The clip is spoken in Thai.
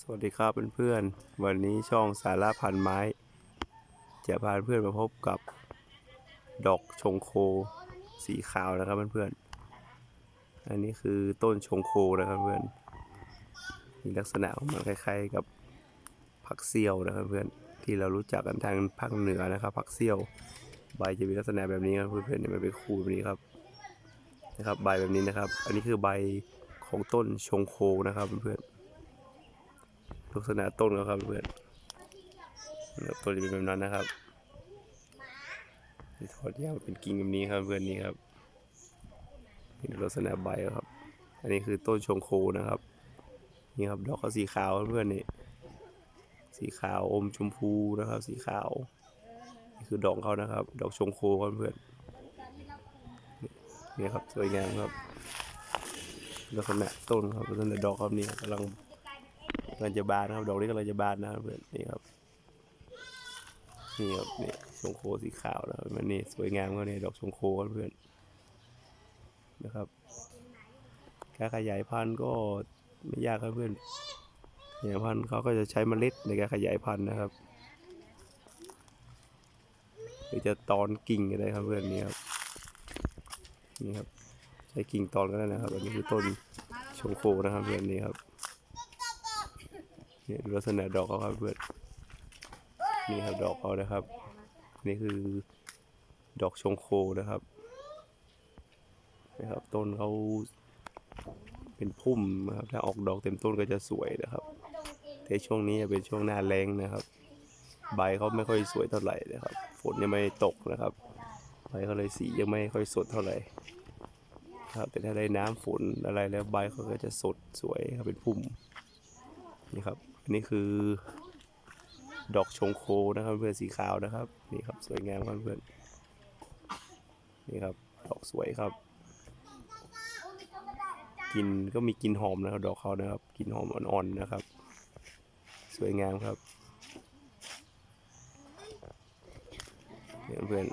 สวัสดีครับเพื่อนๆ วันนี้ช่องสาระพันไม้ จะพาเพื่อนมาพบกับดอกชงโคสีขาวนะครับเพื่อนๆ อันนี้คือต้นชงโคนะครับเพื่อน มีลักษณะของมันคล้ายๆกับผักเซี่ยวนะครับเพื่อนที่เรารู้จักกันทางภาคเหนือนะครับผักเซี่ยวใบจะมีลักษณะแบบนี้ครับเพื่อนๆมันเป็นคูแบบนี้ครับนะครับใบแบบนี้นะครับ อันนี้คือใบของต้นชงโคนะครับเพื่อนๆ ลักษณะต้นเขาครับเพื่อนนะครับต้นจะเป็นแบบนั้นนะครับที่ทอดยาวเป็นกิ่งแบบนี้ครับเพื่อนนี่ครับนี่ลักษณะใบครับ อันนี้คือต้นชงโคนะครับ นี่ครับดอกเขาสีขาวเพื่อนนี่สีขาวอมชมพูนะครับ สีขาวนี่คือดอกเขานะครับ ดอกชงโคครับเพื่อนนี่ครับสวยงามครับลักษณะต้นครับลักษณะดอกครับนี่กำลัง กำลังจะบานนะครับ ดอกนี้กำลังจะบานนะเพื่อนนี่ครับนี่ครับนี่ชงโคสีขาวนะมันนี่สวยงามก็เนี่ยดอกชงโคเพื่อนนะครับการขยายพันธุ์ก็ไม่ยากครับเพื่อนขยายพันธุ์เขาก็จะใช้เมล็ดในการขยายพันธุ์นะครับหรือจะตอนกิ่งก็ได้ครับเพื่อนนี่ครับนี่ครับใช้กิ่งตอนก็ได้นะครับอันนี้คือต้นชงโคนะครับเพื่อนนี่ครับ เนี่ยดูลักษณะดอกเขาครับเพื่อนนี่ครับดอกเขานะครับ นี่คือดอกชงโคนะครับนะครับ ต้นเขาเป็นพุ่มนะครับถ้าออกดอกเต็มต้นก็จะสวยนะครับแต่ช่วงนี้เป็นช่วงหน้าแรงนะครับ ใบเขาไม่ค่อยสวยเท่าไหร่นะครับ ฝนยังไม่ตกนะครับ ใบเขาเลยสียังไม่ค่อยสดเท่าไหร่ครับแต่ถ้าได้น้ำฝนอะไรแล้วใบเขาก็จะสดสวยครับเป็นพุ่มนี่ครับ อันนี้คือ ดอกชงโคนะครับเพื่อนสีขาวนะครับ นี่ครับสวยงามครับเพื่อนนี่ครับดอกสวยครับกินก็มีกลินหอมนะครับ ดอกเขานะครับกลินหอมอ่อนๆนะครับ สวยงามครับเนี่ยเพื่อน